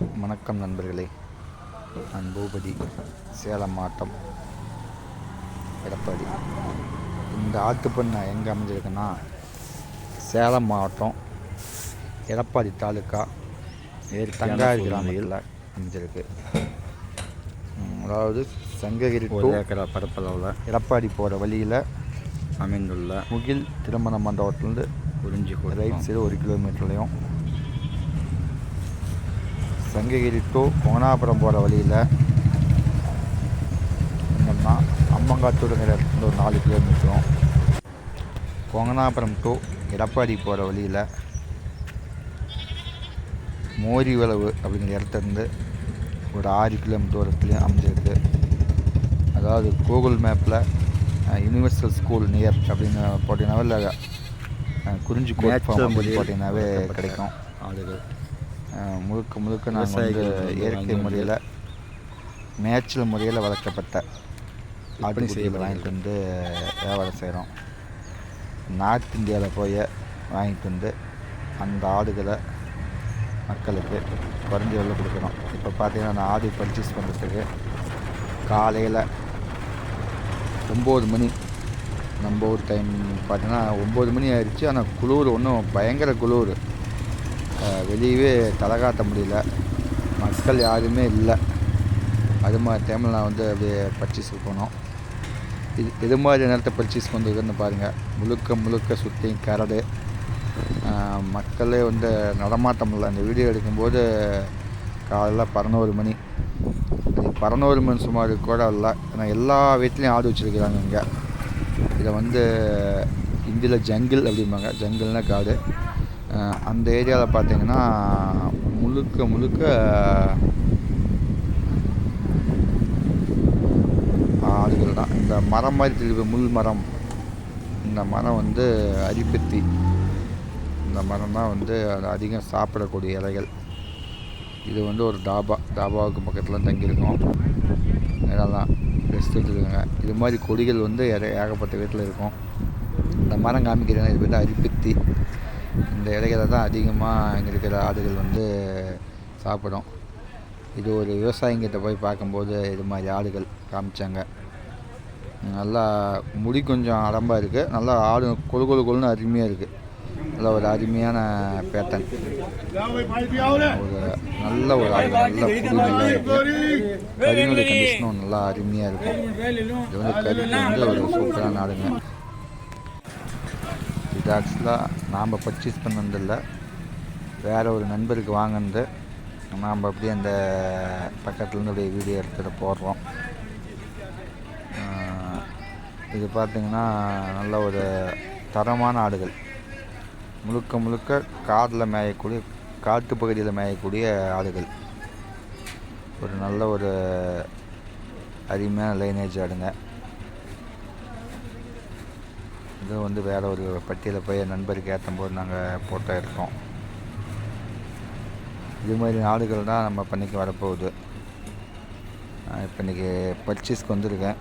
வணக்கம் நண்பர்களே. நான் பூபதி சேலம் மாவட்டம் எடப்பாடி. இந்த ஆட்டுப்பண்ணை எங்கே அமைஞ்சிருக்குன்னா சேலம் மாவட்டம் எடப்பாடி தாலுக்கா தங்காரி கிராமத்தில் அமைஞ்சிருக்கு. அதாவது சங்ககிரி ஏக்கரா பரப்பளவில் எடப்பாடி போகிற வழியில் அமைந்துள்ள முகில் திருமண மண்டபத்துலேருந்து குறிஞ்சி ரைட் சைடு ஒரு கிலோமீட்டர்லையும் சங்ககிரி டு கோணாபுரம் போகிற வழியில் என்னன்னா அம்மங்காத்தூருங்கிற இடத்துல ஒரு நாலு கிலோமீட்டரும் கோங்கனாபுரம் டு எடப்பாடி போகிற வழியில் மோரி வளவு அப்படிங்கிற இடத்துலேருந்து ஒரு ஆறு கிலோமீட்டர் தூரத்துலேயும் அமைஞ்சிருக்கு. அதாவது கூகுள் மேப்பில் யூனிவர்சல் ஸ்கூல் நியர் அப்படின்னு போட்டிங்கனாவே இல்லை குறிஞ்சி போட்டிங்கனாவே கிடைக்கும். ஆடுகள் அஹ் முழுக்க முழுக்க நாங்கள் வந்து இயற்கை முறையில் நேச்சுரல் முறையில் வளர்க்கப்பட்ட ஆட்டுக்குட்டிகளை செய்யப்படுகிறது. வாங்கிட்டு வந்து வியாபாரம் செய்கிறோம் நார்த் இந்தியாவில் போய் வாங்கிட்டு வந்து அந்த ஆடுகளை மக்களுக்கு குறைஞ்ச விலை கொடுக்குறோம் இப்போ பார்த்தீங்கன்னா நான் ஆடு பர்ச்சேஸ் பண்ணுறதுக்கு காலையில் ஒம்பது மணி நம்ம ஊர் டைம் பார்த்தீங்கன்னா ஒம்பது மணி ஆயிடுச்சு. ஆனால் குளிர் ஒன்றும் பயங்கர குளிர். வெளியவே தலை காட்ட முடியல. மக்கள் யாருமே இல்லை. அது மாதிரி டைமில் நான் வந்து அப்படியே பர்ச்சேஸுக்கு போனோம். இது இது மாதிரி நேரத்தை பர்ச்சேஸ் பண்ணுறதுன்னு பாருங்கள் முழுக்க முழுக்க சுற்றி கரடு. மக்களே வந்து நடமாட்டம் இல்லை. அந்த வீடியோ எடுக்கும்போது காலையில் பதினோரு மணி. அது பதினோரு மணி சுமார் கூட இல்லை ஏன்னா எல்லா வீட்லேயும் ஆடு வச்சுருக்கிறாங்க இங்கே. இதை வந்து இந்தியில் ஜங்கிள் அப்படிம்பாங்க. ஜங்கிள்னா காடு. அந்த ஏரியாவில் பார்த்தீங்கன்னா முழுக்க முழுக்க ஆடுகள் தான். இந்த மரம் மாதிரி தெரியுது முள் மரம். இந்த மரம் வந்து அரிப்பத்தி இந்த மரம் தான் வந்து அது அதிகம் சாப்பிடக்கூடிய இலைகள். இது வந்து ஒரு டாபா டாபாவுக்கு பக்கத்தில் தங்கியிருக்கோம். இதெல்லாம் ரெஸ்ட் எடுத்துருக்காங்க இது மாதிரி கொடிகள் வந்து ஏகப்பட்ட வீட்டில் இருக்கும். இந்த மரம் காமிக்கிறேன் இது பேர் அரிப்பத்தி இந்த இலைகளை தான் அதிகமாக இங்கே இருக்கிற ஆடுகள் வந்து சாப்பிடும். இது ஒரு விவசாயிங்கிட்ட போய் பார்க்கும்போது இது மாதிரி ஆடுகள் காமிச்சாங்க. நல்லா முடி கொஞ்சம் அடம்பாக இருக்குது நல்லா ஆடு கொழு கொழு கொழுன்னு அருமையாக இருக்குது நல்ல ஒரு அருமையான பேட்டன் ஒரு நல்ல ஒரு ஆடு நல்ல புடி நல்லா இருக்குது கறினுடைய கண்டிஷனும் நல்லா அருமையாக இருக்கும். இது வந்து கறிக்கு வந்து ஒரு சூப்பரான ஆடுங்க. இது ஆக்சுவலாக நாம் பர்ச்சேஸ் பண்ணதில்ல. வேறு ஒரு நண்பருக்கு வாங்கினது. நாம் அப்படியே அந்த பக்கத்துலேருந்து அப்படியே வீடியோ எடுத்துகிட்டு போடுறோம் இது பார்த்திங்கன்னா நல்ல ஒரு தரமான ஆடுகள். முழுக்க முழுக்க காதில் மேயக்கூடிய காட்டு பகுதியில் மேயக்கூடிய ஆடுகள். ஒரு நல்ல ஒரு அருமையான லைனேஜ் ஆடுங்க. இது வந்து வேறு ஒரு பட்டியலை போய் நண்பருக்கு ஏற்றும்போது நாங்கள் போட்டோ இருக்கோம். இது மாதிரி ஆடுகள் தான் நம்ம பண்ணிக்கு வரப்போகுது. இப்போ இன்றைக்கி பர்ச்சேஸ்க்கு வந்திருக்கேன்.